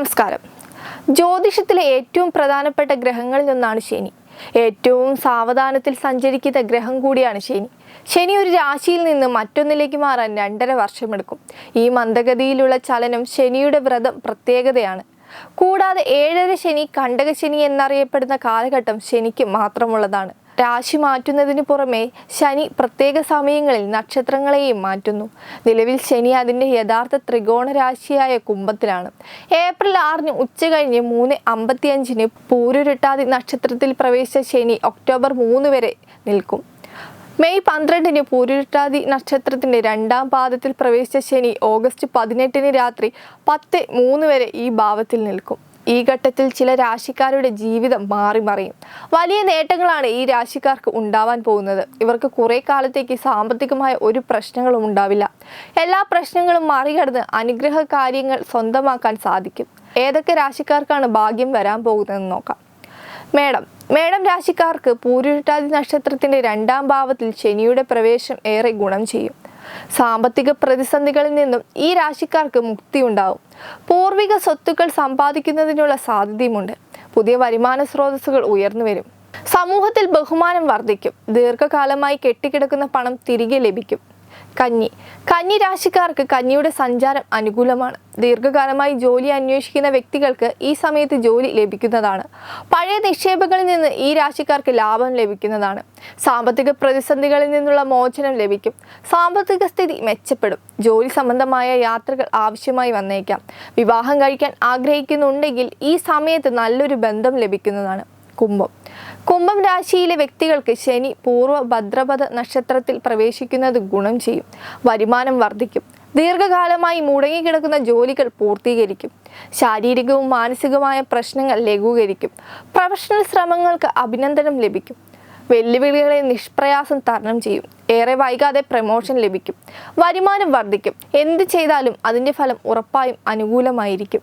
നമസ്കാരം. ജ്യോതിഷത്തിലെ ഏറ്റവും പ്രധാനപ്പെട്ട ഗ്രഹങ്ങളിൽ ഒന്നാണ് ശനി. ഏറ്റവും സാവധാനത്തിൽ സഞ്ചരിക്കുന്ന ഗ്രഹം കൂടിയാണ് ശനി. ശനി ഒരു രാശിയിൽ നിന്ന് മറ്റൊന്നിലേക്ക് മാറാൻ രണ്ടര വർഷമെടുക്കും. ഈ മന്ദഗതിയിലുള്ള ചലനം ശനിയുടെ വ്രതം പ്രത്യേകതയാണ്. കൂടാതെ ഏഴര ശനി കണ്ടകശനി എന്നറിയപ്പെടുന്ന കാലഘട്ടം ശനിക്ക് മാത്രമുള്ളതാണ്. രാശി മാറ്റുന്നതിന് പുറമെ ശനി പ്രത്യേക സമയങ്ങളിൽ നക്ഷത്രങ്ങളെയും മാറ്റുന്നു. നിലവിൽ ശനി അതിന്റെ യഥാർത്ഥ ത്രികോണ രാശിയായ കുംഭത്തിലാണ്. ഏപ്രിൽ ആറിന് ഉച്ച കഴിഞ്ഞ് മൂന്ന് അമ്പത്തിയഞ്ചിന് പൂരുരുട്ടാതി നക്ഷത്രത്തിൽ പ്രവേശിച്ച ശനി ഒക്ടോബർ മൂന്ന് വരെ നിൽക്കും. മെയ് പന്ത്രണ്ടിന് പൂരുരുട്ടാതി നക്ഷത്രത്തിന്റെ രണ്ടാം പാദത്തിൽ പ്രവേശിച്ച ശനി ഓഗസ്റ്റ് പതിനെട്ടിന് രാത്രി പത്ത് മൂന്ന് വരെ ഈ ഭാവത്തിൽ നിൽക്കും. ഈ ഘട്ടത്തിൽ ചില രാശിക്കാരുടെ ജീവിതം മാറി മറിയും. വലിയ നേട്ടങ്ങളാണ് ഈ രാശിക്കാർക്ക് ഉണ്ടാവാൻ പോകുന്നത്. ഇവർക്ക് കുറെ കാലത്തേക്ക് സാമ്പത്തികമായ ഒരു പ്രശ്നങ്ങളും ഉണ്ടാവില്ല. എല്ലാ പ്രശ്നങ്ങളും മറികടന്ന് അനുഗ്രഹ കാര്യങ്ങൾ സ്വന്തമാക്കാൻ സാധിക്കും. ഏതൊക്കെ രാശിക്കാർക്കാണ് ഭാഗ്യം വരാൻ പോകുന്നതെന്ന് നോക്കാം. മേഡം മേഡം രാശിക്കാർക്ക് പൂരുരുട്ടാതി നക്ഷത്രത്തിന്റെ രണ്ടാം ഭാവത്തിൽ ശനിയുടെ പ്രവേശം ഏറെ ഗുണം ചെയ്യും. സാമ്പത്തിക പ്രതിസന്ധികളിൽ നിന്നും ഈ രാശിക്കാർക്ക് മുക്തി ഉണ്ടാവും പൂർവിക സ്വത്തുക്കൾ സമ്പാദിക്കുന്നതിനുള്ള സാധ്യതയുമുണ്ട്. പുതിയ വരുമാന സ്രോതസ്സുകൾ ഉയർന്നു വരും. സമൂഹത്തിൽ ബഹുമാനം വർദ്ധിക്കും. ദീർഘകാലമായി കെട്ടിക്കിടക്കുന്ന പണം തിരികെ ലഭിക്കും. കന്നി. കന്നി രാശിക്കാർക്ക് കന്നിയുടെ സഞ്ചാരം അനുകൂലമാണ്. ദീർഘകാലമായി ജോലി അന്വേഷിക്കുന്ന വ്യക്തികൾക്ക് ഈ സമയത്ത് ജോലി ലഭിക്കുന്നതാണ്. പഴയ നിക്ഷേപങ്ങളിൽ നിന്ന് ഈ രാശിക്കാർക്ക് ലാഭം ലഭിക്കുന്നതാണ്. സാമ്പത്തിക പ്രതിസന്ധികളിൽ നിന്നുള്ള മോചനം ലഭിക്കും. സാമ്പത്തിക സ്ഥിതി മെച്ചപ്പെടും. ജോലി സംബന്ധമായ യാത്രകൾ ആവശ്യമായി വന്നേക്കാം. വിവാഹം കഴിക്കാൻ ആഗ്രഹിക്കുന്നുണ്ടെങ്കിൽ ഈ സമയത്ത് നല്ലൊരു ബന്ധം ലഭിക്കുന്നതാണ്. കുംഭം. കുംഭം രാശിയിലെ വ്യക്തികൾക്ക് ശനി പൂർവ ഭദ്രപദ നക്ഷത്രത്തിൽ പ്രവേശിക്കുന്നത് ഗുണം ചെയ്യും വരുമാനം വർദ്ധിക്കും ദീർഘകാലമായി മുടങ്ങിക്കിടക്കുന്ന ജോലികൾ പൂർത്തീകരിക്കും ശാരീരികവും മാനസികവുമായ പ്രശ്നങ്ങൾ ലഘൂകരിക്കും പ്രൊഫഷണൽ ശ്രമങ്ങൾക്ക് അഭിനന്ദനം ലഭിക്കും വെല്ലുവിളികളെ നിഷ്പ്രയാസം തരണം ചെയ്യും ഏറെ വൈകാതെ പ്രമോഷൻ ലഭിക്കും വരുമാനം വർദ്ധിക്കും എന്ത് ചെയ്താലും അതിന്റെ ഫലം ഉറപ്പായും അനുകൂലമായിരിക്കും.